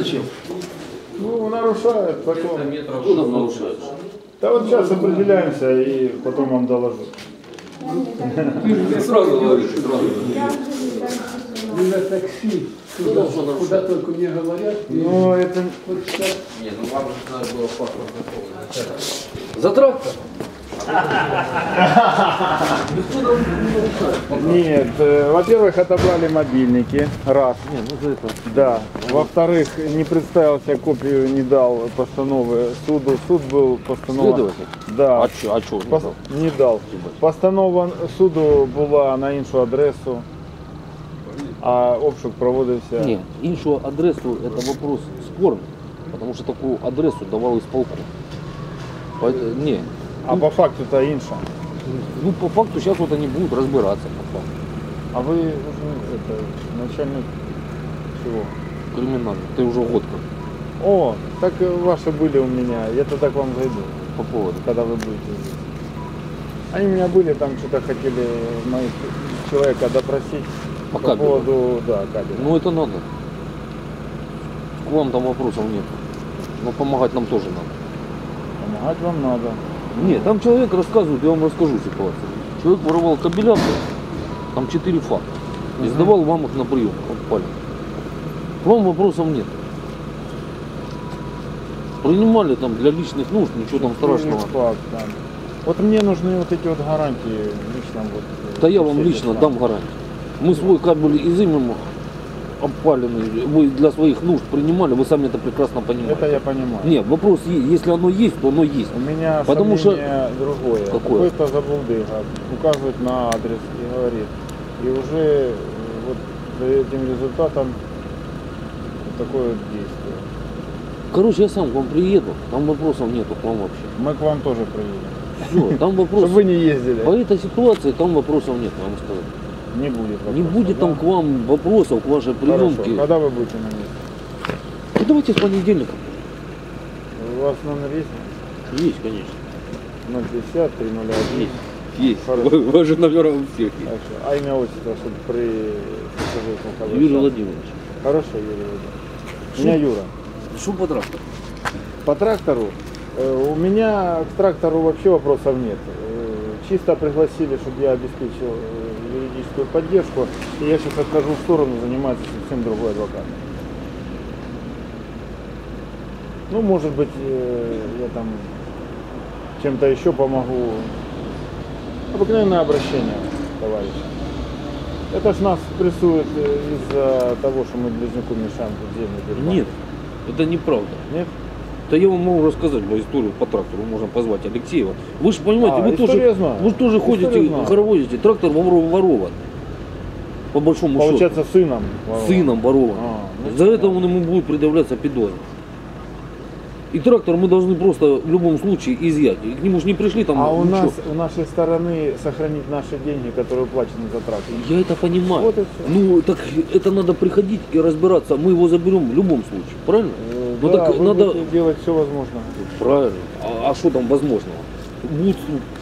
зачем? Ну, нарушает потом. Кто там нарушает? Да вот сейчас определяемся и потом вам доложу. Ты сразу говоришь, сразу. На такси, куда, куда только мне говорят, и Ну, это... вот сейчас Не, ну вам же надо было паспорт заполнить. За трактор? Нет, э, во-первых, отобрали мобильники, раз. Не, ну за это. Да. Во-вторых, не представился, копию не дал постановы суду. Суд был постанова... Следователь? Да. А чё, а чё? не Пос- дал? Не дал. Постанова суду була на іншу адресу, а обшук проводився. Ні, іншу адресу це вопрос спорний, тому що таку адресу давали ісполком. Пой- Ні. а по факту то інша. Ну, по факту зараз вот они будут разбираться по факту. А ну, это, начальник чего? Криминально. Ты уже год как О, так ваши были у меня. Я тогда к вам зайду, по поводу. когда вы будете здесь. Они у меня были, там что-то хотели моих человека допросить По по кабелю. поводу, да, кабеля. Ну это надо. К вам там вопросов нет. Но помогать нам тоже надо. Помогать вам надо. Нет, там человек рассказывает, я вам расскажу ситуацию. Человек воровал кабеля, там четыре факта. И сдавал вам их на прием, попали. К вам вопросов нет. Принимали там для личных нужд, ничего там страшного. Факт, да. Вот мне нужны вот эти вот гарантии лично вот. э, Да я вам лично дам нами. гарантию. Мы свой кабель изымем опаленный, вы для своих нужд принимали, вы сами это прекрасно понимаете. Это я понимаю. Нет, вопрос. Если оно есть, то оно есть. У меня Потому что- другое. Какое? Какой-то заблудыга указывает на адрес и говорит. И уже э, вот за этим результатом вот такое вот действие. Короче, я сам к вам приеду, там вопросов нету к вам вообще. Мы к вам тоже приедем. Все, там Чтобы вопросов. вы не ездили. По этой ситуации там вопросов нет, вам сказал. Не будет Не вопросов, будет там да? к вам вопросов, к вашей Хорошо. приемке. Когда вы будете на месте? Ну, давайте с понедельника. У вас номер есть? Есть, конечно. 050 301. Есть. Есть. Ваши номера у всех есть. Хорошо. А имя отчество, чтобы при Юрий Владимирович. Хорошо, Юрий Владимирович. Меня Юра. Что по трактору? По трактору. э, У меня к трактору вообще вопросов нет. Э, Чисто пригласили, чтобы я обеспечил э, юридическую поддержку. И я сейчас отхожу в сторону, занимается совсем другой адвокат. Ну, может быть, э, я там чем-то еще помогу. Обыкновенное обращение, товарищ. Это ж нас прессует э, из-за того, что мы близнюку мешаем землю. Нет, это неправда. Нет? Да я вам могу рассказать мою историю по трактору, можно позвать Алексеева. Вы же понимаете, А, вы тоже, вы же тоже Историю ходите, знаю. хороводите, трактор воров- ворован. По большому счету. Получается, сыном. воровал. Сыном ворован. А, ну, За это понятно. он ему будет предъявляться пидором. И трактор мы должны просто в любом случае изъять. И к нему же не пришли там А у ничего. нас, у нашей стороны сохранить наши деньги, которые уплачены за трактор. Я это понимаю. Вот и. Ну, так это надо приходить и разбираться. Мы его заберем в любом случае. Правильно? Ну да, так вы надо- делать все возможное. Правильно. А, а что там возможного? Будут,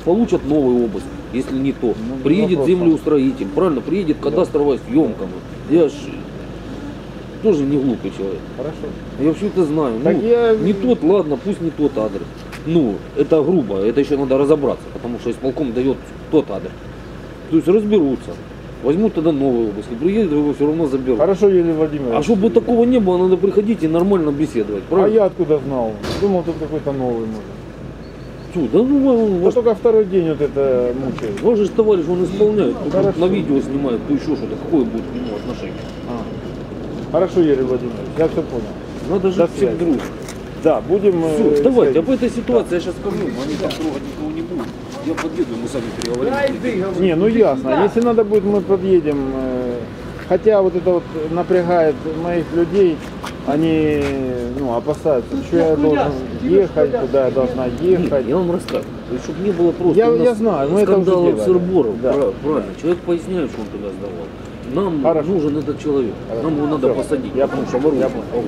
получат новый обыск, если не то. Ну, Приедет вопросов. землеустроитель, правильно, приедет кадастровая съемка. Я ж тоже не глупый человек. Хорошо. Я все это знаю. Так Ну, я- Не тот, ладно, пусть не тот адрес. Ну, это грубо, это еще надо разобраться, потому что исполком дает тот адрес. То есть разберутся. Возьмут тогда новый обыск. И приедет, его все равно заберут. Хорошо, Юрий Владимирович. А чтобы такого не было, надо приходить и нормально беседовать. А Правильно? я откуда знал? Думал, тут какой-то новый может. Тьфу, да ну Вот ваш, только второй день вот это мучает. ваш же товарищ, он исполняет. Хорошо. на видео снимает, то еще что-то. Какое будет к нему отношение? А. Хорошо, Юрий Владимирович, я все понял. Надо же всех дружить. Да, будем... э, Все, давайте, а по этой ситуации я сейчас скажу, они там трогать никого не будут. Я подъеду, мы сами переговорим. Не, ну ясно. Если надо будет, мы подъедем. э, Хотя вот это вот напрягает моих людей. Они ну, опасаются, что я должен ехать, куда я должна ехать. Нет, я вам рассказываю. Чтобы не было просто Я- я знаю, мы это уже делали. сырборов. Да. Пра- Правильно. Человек поясняет, что он туда сдавал. Нам Хорошо. нужен этот человек. Хорошо. Нам его надо Всё. посадить. Я понял, я понял.